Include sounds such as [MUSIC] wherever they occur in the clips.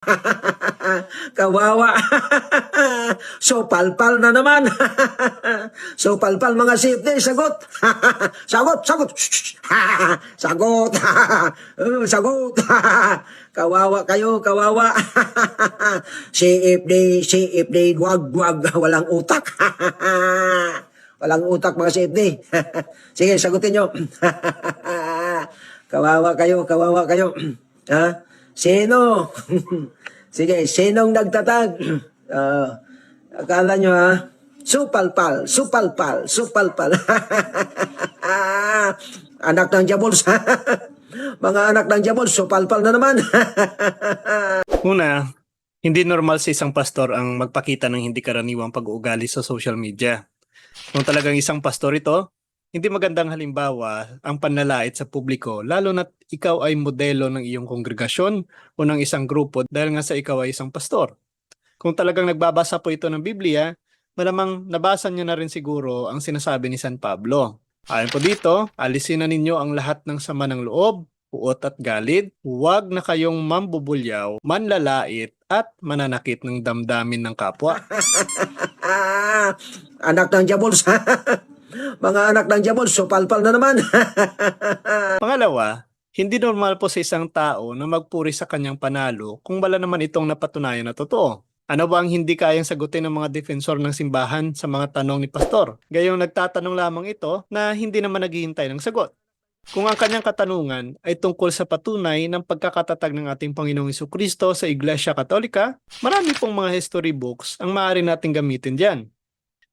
[LAUGHS] Kawawa. [LAUGHS] so palpal na naman. [LAUGHS] so palpal mga safety, sagot. sagot, sagot. sagot. Uh, sagot. kawawa kayo, kawawa. CFD, CFD, wag, wag, walang utak. walang utak mga CFD. Sige, sagutin nyo. kawawa kayo, kawawa kayo. [CLEARS THROAT] ha? Sino? [LAUGHS] Sige, sinong nagtatag? [CLEARS THROAT] Ah, akala nyo ha? Supalpal, supalpal, supalpal. [LAUGHS] anak ng Jabols. [LAUGHS] Mga anak ng Jabols, supalpal na naman. Una, hindi normal sa isang pastor ang magpakita ng hindi karaniwang pag-uugali sa social media. Kung talagang isang pastor ito, hindi magandang halimbawa ang panlalait sa publiko lalo na ikaw ay modelo ng iyong kongregasyon o ng isang grupo dahil nga sa ikaw ay isang pastor. Kung talagang nagbabasa po ito ng Biblia, malamang nabasa niyo na rin siguro ang sinasabi ni San Pablo. Ayon po dito, alisin na ninyo ang lahat ng sama ng loob, puot at galit, huwag na kayong mambubulyaw, manlalait at mananakit ng damdamin ng kapwa. [LAUGHS] anak ng Jabols. [LAUGHS] Mga anak ng Jabols, supalpal na naman. [LAUGHS] Pangalawa, hindi normal po sa isang tao na magpuri sa kanyang panalo kung wala naman itong napatunayan na totoo. Ano ba ang hindi kayang sagutin ng mga defensor ng simbahan sa mga tanong ni pastor? Gayong nagtatanong lamang ito na hindi naman naghihintay ng sagot. Kung ang kanyang katanungan ay tungkol sa patunay ng pagkakatatag ng ating Panginoong Kristo sa Iglesia Katolika, marami pong mga history books ang maaari nating gamitin diyan.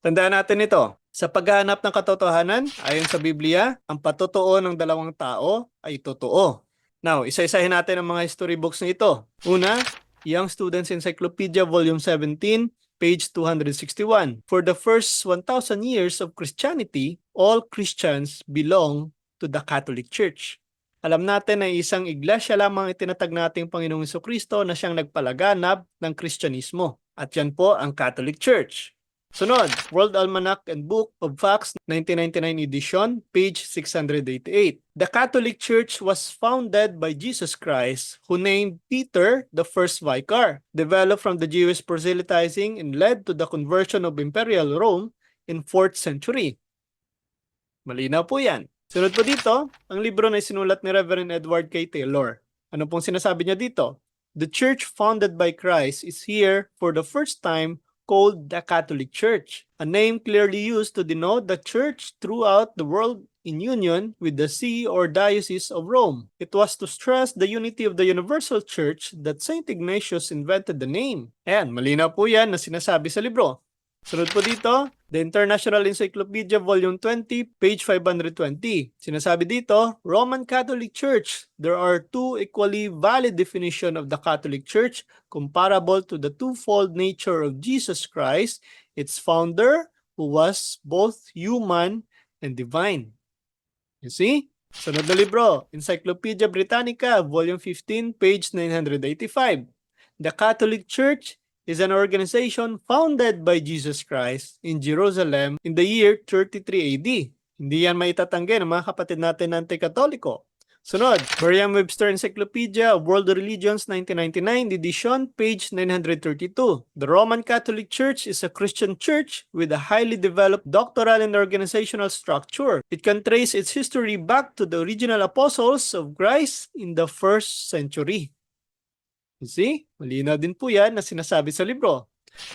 Tandaan natin ito, sa paghahanap ng katotohanan, ayon sa Biblia, ang patotoo ng dalawang tao ay totoo. Now, isa-isahin natin ang mga history books na ito. Una, Young Students Encyclopedia Volume 17, page 261. For the first 1,000 years of Christianity, all Christians belong to the Catholic Church. Alam natin na isang iglesia lamang itinatag nating Panginoong Kristo na siyang nagpalaganap ng Kristyanismo. At yan po ang Catholic Church. Sunod, World Almanac and Book of Facts 1999 edition, page 688. The Catholic Church was founded by Jesus Christ, who named Peter the first vicar, developed from the Jewish proselytizing and led to the conversion of Imperial Rome in 4th century. Malinaw po yan. Sunod po dito, ang libro na sinulat ni Reverend Edward K. Taylor. Ano pong sinasabi niya dito? The church founded by Christ is here for the first time called the Catholic Church, a name clearly used to denote the church throughout the world in union with the see or diocese of Rome. It was to stress the unity of the universal church that St. Ignatius invented the name. Ayan, malinaw po yan na sinasabi sa libro. Sunod po dito, The International Encyclopedia Volume 20, page 520. Sinasabi dito, Roman Catholic Church. There are two equally valid definition of the Catholic Church comparable to the twofold nature of Jesus Christ, its founder, who was both human and divine. You see? Sunod na libro, Encyclopedia Britannica, Volume 15, page 985. The Catholic Church is an organization founded by Jesus Christ in Jerusalem in the year 33 AD. Hindi yan maitatanggi ng mga kapatid natin na anti-katoliko. Sunod, Merriam-Webster Encyclopedia of World Religions 1999 edition, page 932. The Roman Catholic Church is a Christian church with a highly developed doctoral and organizational structure. It can trace its history back to the original apostles of Christ in the first century. You see? Malinaw din po yan na sinasabi sa libro.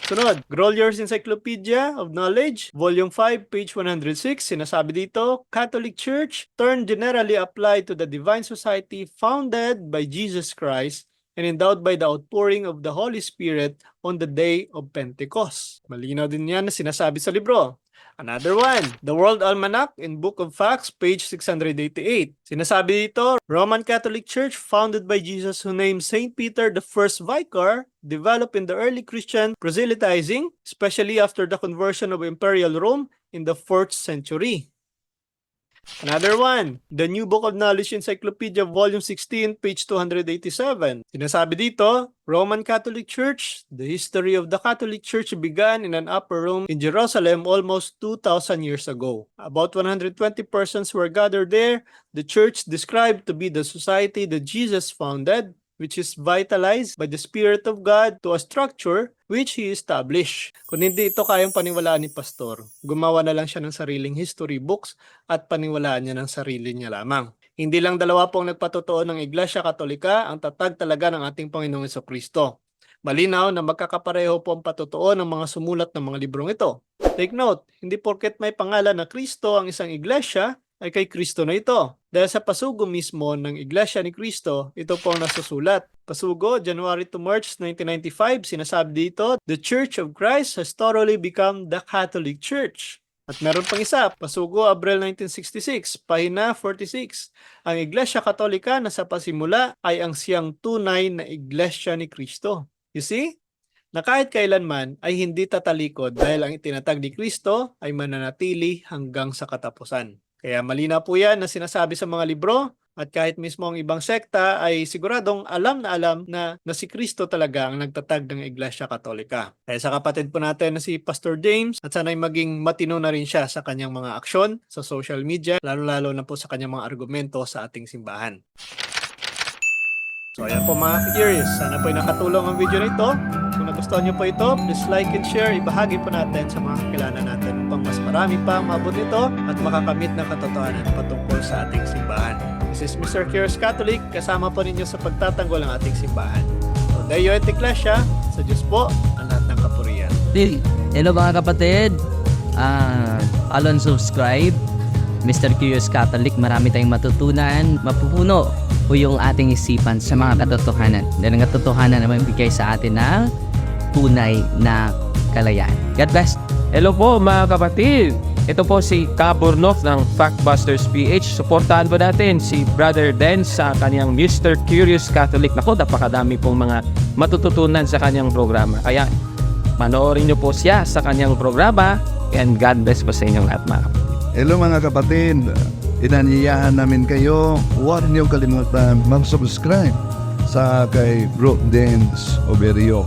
Sunod, Grollier's Encyclopedia of Knowledge, Volume 5, page 106, sinasabi dito, Catholic Church, term generally applied to the Divine Society founded by Jesus Christ and endowed by the outpouring of the Holy Spirit on the day of Pentecost. Malinaw din yan na sinasabi sa libro. Another one, the World Almanac in Book of Facts, page 688. Sinasabi dito, Roman Catholic Church founded by Jesus who named Saint Peter the first vicar, developed in the early Christian proselytizing, especially after the conversion of Imperial Rome in the 4th century. Another one, the New Book of Knowledge Encyclopedia, Volume 16, page 287. Sinasabi dito, Roman Catholic Church, the history of the Catholic Church began in an upper room in Jerusalem almost 2,000 years ago. About 120 persons were gathered there. The church described to be the society that Jesus founded, which is vitalized by the Spirit of God to a structure which He established. Kung hindi ito kayang paniwalaan ni Pastor, gumawa na lang siya ng sariling history books at paniwalaan niya ng sarili niya lamang. Hindi lang dalawa pong nagpatotoo ng Iglesia Katolika ang tatag talaga ng ating Panginoong Kristo. Malinaw na magkakapareho po ang patotoo ng mga sumulat ng mga librong ito. Take note, hindi porket may pangalan na Kristo ang isang iglesia, ay kay Kristo na ito. Dahil sa pasugo mismo ng Iglesia ni Kristo, ito po ang nasusulat. Pasugo, January to March 1995, sinasabi dito, The Church of Christ has thoroughly become the Catholic Church. At meron pang isa, Pasugo, Abril 1966, pahina 46. Ang Iglesia Katolika na sa pasimula ay ang siyang tunay na Iglesia ni Kristo. You see? Na kahit kailanman ay hindi tatalikod dahil ang itinatag ni Kristo ay mananatili hanggang sa katapusan. Kaya malina po yan na sinasabi sa mga libro at kahit mismo ang ibang sekta ay siguradong alam na alam na, na si Kristo talaga ang nagtatag ng Iglesia Katolika. Kaya sa kapatid po natin na si Pastor James at sana'y maging matino na rin siya sa kanyang mga aksyon sa social media, lalo-lalo na po sa kanyang mga argumento sa ating simbahan. So ayan po mga curious, sana po ay nakatulong ang video na ito. Nagustuhan niyo po ito, please like and share, ibahagi po natin sa mga kakilala natin upang mas marami pa ang maabot ito at makakamit ng katotohanan patungkol sa ating simbahan. This is Mr. Curious Catholic, kasama po ninyo sa pagtatanggol ng ating simbahan. So, Deo et Ecclesia, sa Diyos po ang lahat ng kapurihan. Hello mga kapatid. Ah, follow and subscribe. Mr. Curious Catholic, marami tayong matutunan. Mapupuno po yung ating isipan sa mga katotohanan. Dahil ang katotohanan naman bigay sa atin ng tunay na kalayaan. God bless. Hello po mga kapatid! Ito po si Kaburnov ng Factbusters PH. Suportahan po natin si Brother Den sa kanyang Mr. Curious Catholic. Nako, napakadami pong mga matututunan sa kanyang programa. Kaya panoorin niyo po siya sa kanyang programa and God bless po sa inyong lahat mga kapatid. Hello mga kapatid, inanyayahan namin kayo, huwag niyo kalimutan mag-subscribe sa kay Bro Dance Oberio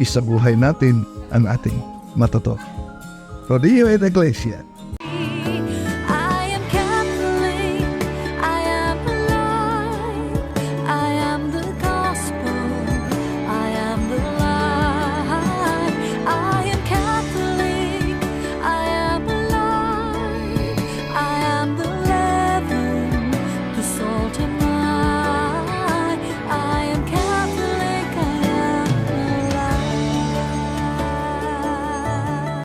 Isabuhay natin ang ating matuto. Rodillo et Iglesia.